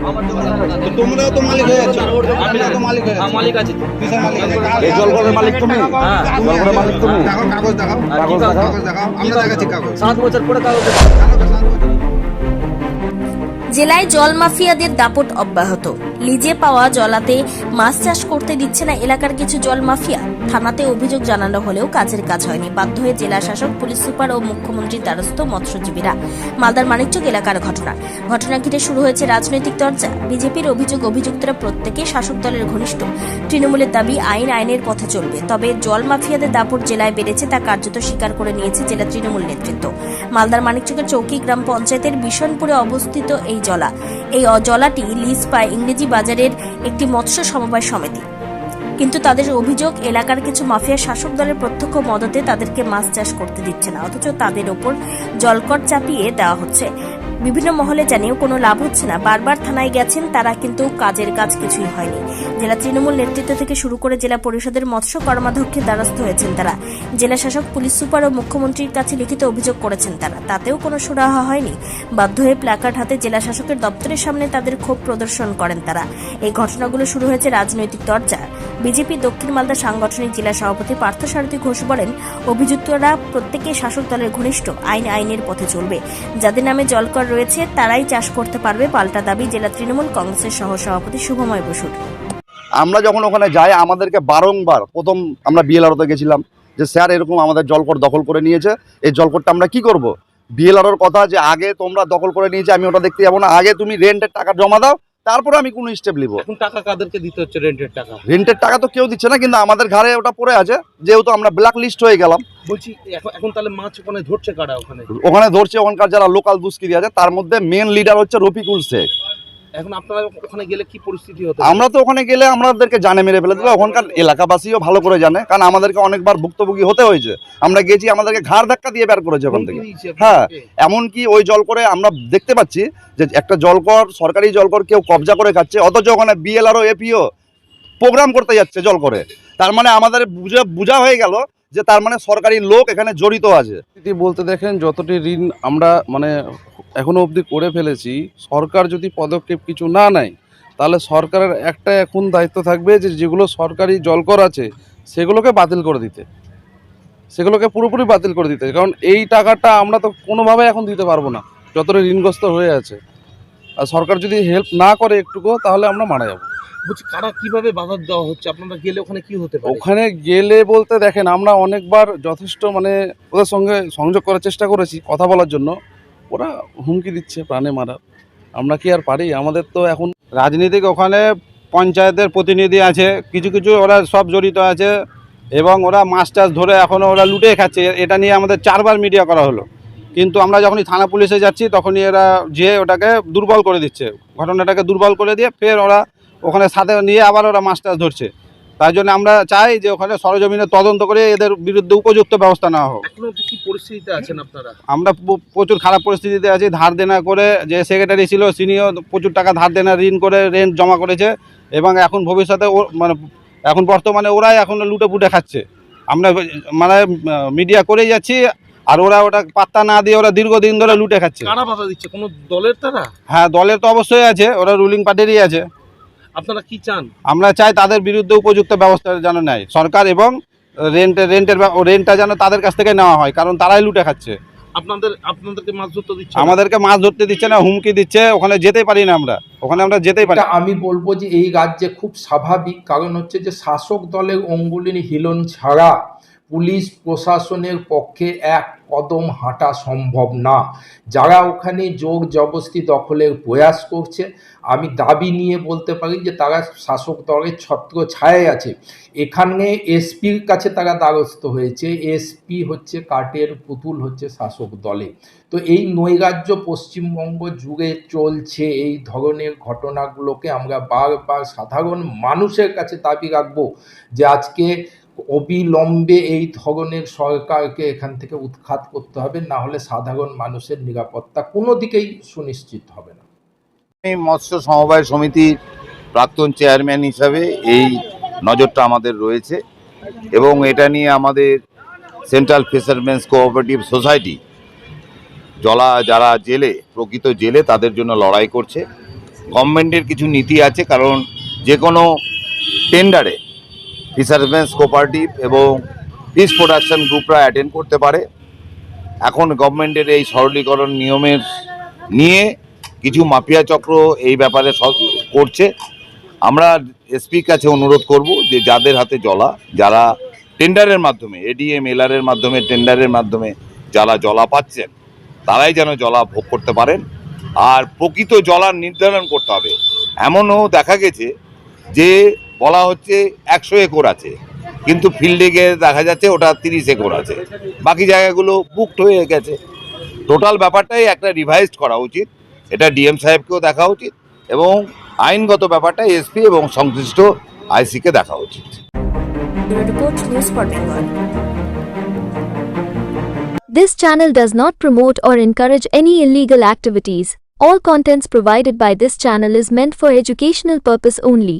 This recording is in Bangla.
তো তোমরাও তো মালিক হয়ে যাচ্ছ তোমরাও তো মালিক হয়ে হ্যাঁ, মালিক আছে কিসের মালিক? আছে এই জলকলের মালিক তুমি। হ্যাঁ। জলকলের মালিক তুমি। দেখাও। কাগজ দেখাও। দেখাও। আমরা দেখাচ্ছি কাগজ। সাত বছর পরে কাগজ কাগজ জেলায় জল মাফিয়াদের দাপট অব্যাহত। লিজে পাওয়া জলাতে মাছ চাষ করতে দিচ্ছে না এলাকার কিছু জল মাফিয়া। থানাতে অভিযোগ জানানো হলেও কাজের কাজ হয়নি। বাধ্য হয়ে জেলা শাসক, পুলিশ সুপার ও মুখ্যমন্ত্রীর দ্বারস্থ মৎস্যজীবীরা। মালদার মানিকচক এলাকার ঘটনা। ঘটনা ঘিরে শুরু হয়েছে রাজনৈতিক চর্চা। বিজেপির অভিযোগ, অভিযুক্তরা প্রত্যেকে শাসক দলের ঘনিষ্ঠ। তৃণমূলের দাবি, আইন আইনের পথে চলবে। তবে জল মাফিয়াদের দাপট জেলায় বেড়েছে তা কার্যত স্বীকার করে নিয়েছে জেলা তৃণমূল নেতৃত্ব। মালদার মানিকচকের চৌকি গ্রাম পঞ্চায়েতের বিশনপুরে অবস্থিত এই জলা। এই অজলাটি লিজ পায় ইংরেজি বাজারের একটি মৎস্য সমবায় সমিতি। কিন্তু তাদের অভিযোগ, এলাকার কিছু মাফিয়া শাসক দলের প্রত্যক্ষ মদতে তাদেরকে মাছ চাষ করতে দিচ্ছে না, অথচ তাদের ওপর জলকট চাপিয়ে দেওয়া হচ্ছে। বিভিন্ন মহলে জানিয়েও কোনো লাভ হচ্ছে না। বারবার থানায় গেছেন তারা কিন্তু কাজের কাজ কিছুই হয়নি। জেলা তৃণমূল নেতৃত্ব থেকে শুরু করে জেলা পরিষদের মৎস্য কর্মাধ্যক্ষের দ্বারস্থ হয়েছেন তারা। জেলা শাসক, পুলিশ সুপার ও মুখ্যমন্ত্রীর কাছে লিখিত অভিযোগ করেছেন তারা। তাতেও কোনো সুরাহা হয়নি। বাধ্য হয়ে প্ল্যাকার্ড হাতে জেলা শাসকের দপ্তরের সামনে তাদের ক্ষোভ প্রদর্শন করেন তারা। এই ঘটনাগুলো শুরু হয়েছে রাজনৈতিক চর্চা বিজেপি দক্ষিণ মালদা সাংগঠনিক জেলা সভাপতি পার্থসারথী ঘোষ বলেন, অভিযুক্তরা প্রত্যেকে শাসক দলের ঘনিষ্ঠ। আইন আইনের পথে চলবে। যাদের নামে জলকর রয়েছে, তারাই চাষ করতে পারবে পাল্টা দাবি জেলা তৃণমূল কংগ্রেসের সহ সভাপতি শুভময় বসুর। আমরা যখন ওখানে যাই, আমাদেরকে বারংবার প্রথম আমরা বিএলআরওতে গেছিলাম যে, স্যার, এরকম আমাদের জলকর দখল করে নিয়েছে, এই জলকরটা আমরা কি করব? বিএলআরওর কথা যে, আগে তোমরা দখল করে নিয়েছে, আমি ওটা দেখতে যাব না। আগে তুমি রেন্টের টাকা জমা দাও তারপরে আমি কোন স্টেপ নিব। এখন টাকা কাদেরকে দিতে হচ্ছে রেন্টের টাকা? রেন্টের টাকা তো কেউ দিচ্ছে না কিন্তু আমাদের ঘরে ওটা পড়ে আছে। যেহেতু আমরা ব্ল্যাক লিস্ট হয়ে গেলাম। বলছি এখন এখন তাহলে মাছ ওখানে ধরছে কারা ওখানে? ওখানে ধরছে ওখানকার যারা লোকাল দুষ্কৃতি আছে তার মধ্যে মেন লিডার হচ্ছে রফিকুল শেখ। এখন আপনারা ওখানে গেলে কি পরিস্থিতি হতে আমরা তো ওখানে গেলে আমাদেরকে জানে মেরে ফেলে দেবে ওখানকার এলাকাবাসীও ভালো করে জানে কারণ আমাদেরকে অনেকবার ভুক্তভোগী হতে হয়েছে। আমরা গেছি আমাদেরকে ঘাড় ধাক্কা দিয়ে বের করেছে ওখান থেকে। হ্যাঁ। এমনকি ওই জল করে আমরা দেখতে পাচ্ছি যে একটা জলকর সরকারি জলকর কেউ কবজা করে খাচ্ছে অথচ ওখানে বিএলআরও এপিও প্রোগ্রাম করতে যাচ্ছে জল করে তার মানে আমাদের বুঝা বোঝা হয়ে গেল যে তার মানে সরকারি লোক এখানে জড়িত আছে। বলতে দেখেন, যতটি ঋণ আমরা মানে এখনও অবধি করে ফেলেছি, সরকার যদি পদক্ষেপ কিছু না নেয়, তাহলে সরকারের একটা এখন দায়িত্ব থাকবে যে যেগুলো সরকারি জলকর আছে, সেগুলোকে বাতিল করে দিতে। সেগুলোকে পুরোপুরি বাতিল করে দিতে। কারণ এই টাকাটা আমরা তো কোনোভাবে এখন দিতে পারব না, যতটা ঋণগ্রস্ত হয়ে আছে। আর সরকার যদি হেল্প না করে একটুকু, তাহলে আমরা মারা যাব। বলছি কারা কীভাবে বাধা দেওয়া হচ্ছে? আপনারা গেলে ওখানে কি হতে পারে? ওখানে গেলে বলতে দেখেন, আমরা অনেকবার যথেষ্ট মানে ওদের সঙ্গে সংযোগ করার চেষ্টা করেছি কথা বলার জন্য। ওরা হুমকি দিচ্ছে প্রাণে মারার। আমরা কি আর পারি? আমাদের তো এখন রাজনীতিক ওখানে পঞ্চায়েতের প্রতিনিধি আছে, কিছু কিছু ওরা সব জড়িত আছে এবং ওরা মাছ টাছ ধরে এখনও ওরা লুটে খাচ্ছে। এটা নিয়ে আমাদের চারবার মিডিয়া করা হলো। কিন্তু আমরা যখনই থানা পুলিশে যাচ্ছি, তখনই এরা যেয়ে ওটাকে দুর্বল করে দিচ্ছে। ঘটনাটাকে দুর্বল করে দিয়ে ফের ওরা ওখানে সাথে নিয়ে আবার ওরা মাছ টাছ ধরছে। তাই জন্য আমরা চাই যে ওখানে সরজমিনে তদন্ত করে এদের বিরুদ্ধে উপযুক্ত ব্যবস্থা নেওয়া হোক। কি পরিস্থিতিতে আছেন আপনারা? আমরা প্রচুর খারাপ পরিস্থিতিতে আছি। ধার দেনা করে যে সেক্রেটারি ছিল তিনিও প্রচুর টাকা ধার দেনা ঋণ করে রেন্ট জমা করেছে এবং এখন ভবিষ্যতে ও মানে এখন বর্তমানে ওরাই এখন লুটে পুটে খাচ্ছে। আমরা মানে মিডিয়া করেই যাচ্ছি আর ওরা ওটা পাত্তা না দিয়ে ওরা দীর্ঘদিন ধরে লুটে খাচ্ছে। কারা দিচ্ছে? কোনো দলের তারা? হ্যাঁ দলের তো অবশ্যই আছে। ওরা রুলিং পার্টিরই আছে। আপনারা কি চান? আমরা চাই তাদের বিরুদ্ধে উপযুক্ত ব্যবস্থা যেন নেয়। সরকার এবং রেন্টের রেন্টের রেন্টটা যেন তাদের কাছ থেকে নেওয়া হয় কারণ তারাই লুটে খাচ্ছে। আপনাদের আপনাদেরকে মাছ ধরতে দিচ্ছে আমাদেরকে মাছ ধরতে দিচ্ছে না হুমকি দিচ্ছে ওখানে যেতে পারি না আমরা। ওখানে আমরা যেতেই পারি আমি বলব যে এই রাজ্যে খুব স্বাভাবিক কারণ হচ্ছে যে শাসক দলের অঙ্গুলির হিলন ছাড়া পুলিশ প্রশাসনের পক্ষে এক কদম হাঁটা সম্ভব না। যারা ওখানে জোর জবস্তি দখলের প্রয়াস করছে, আমি দাবি নিয়ে বলতে পারি যে তারা শাসক দলের ছত্র ছায় আছে। এখানে এসপির কাছে তারা দ্বারস্থ হয়েছে। এসপি হচ্ছে কাঠের পুতুল হচ্ছে শাসক দলে। তো এই নৈরাজ্য পশ্চিমবঙ্গ জুড়ে চলছে। এই ধরনের ঘটনাগুলোকে আমরা বারবার সাধারণ মানুষের কাছে দাবি রাখব যে আজকে অবিলম্বে এই ধরনের সরকারকে এখান থেকে উৎখাত করতে হবে, না হলে সাধারণ মানুষের নিরাপত্তা কোনো দিকেই সুনিশ্চিত হবে না। এই মৎস্য সমবায় সমিতির প্রাক্তন চেয়ারম্যান হিসাবে এই নজরটা আমাদের রয়েছে এবং এটা নিয়ে আমাদের সেন্ট্রাল ফিশারম্যানস কোঅপারেটিভ সোসাইটি জলা যারা জেলে, প্রকৃত জেলে, তাদের জন্য লড়াই করছে। গভর্নমেন্টের কিছু নীতি আছে, কারণ যে কোনো টেন্ডারে ফিশারম্যানস কোপারেটিভ এবং ফিশ প্রোডাকশন গ্রুপরা অ্যাটেন্ড করতে পারে। এখন গভর্নমেন্টের এই সরলীকরণ নিয়মের নিয়ে কিছু মাফিয়া চক্র এই ব্যাপারে করছে। আমরা এসপির কাছে অনুরোধ করব যে যাদের হাতে জলা, যারা টেন্ডারের মাধ্যমে এডিএম এলআরের মাধ্যমে, টেন্ডারের মাধ্যমে যারা জলা পাচ্ছেন, তারাই যেন জলা ভোগ করতে পারেন। আর প্রকৃত জলার নির্ধারণ করতে হবে। এমনও দেখা গেছে যে বলা হচ্ছে একশো একর আছে। কিন্তু ফিল্ডে গিয়ে দেখা যাচ্ছে ওটা তিরিশ একর আছে। বাকি জায়গাগুলো বুকড হয়ে গেছে। টোটাল ব্যাপারটাই একটা রিভাইজড করা উচিত। এটা ডিএম সাহেবকেও দেখা উচিত এবং আইনগত ব্যাপারটা এসপি এবং সংশ্লিষ্ট আইসিকে দেখা উচিত। This channel does not promote or encourage any illegal activities. All contents provided by this channel is meant for educational purpose only.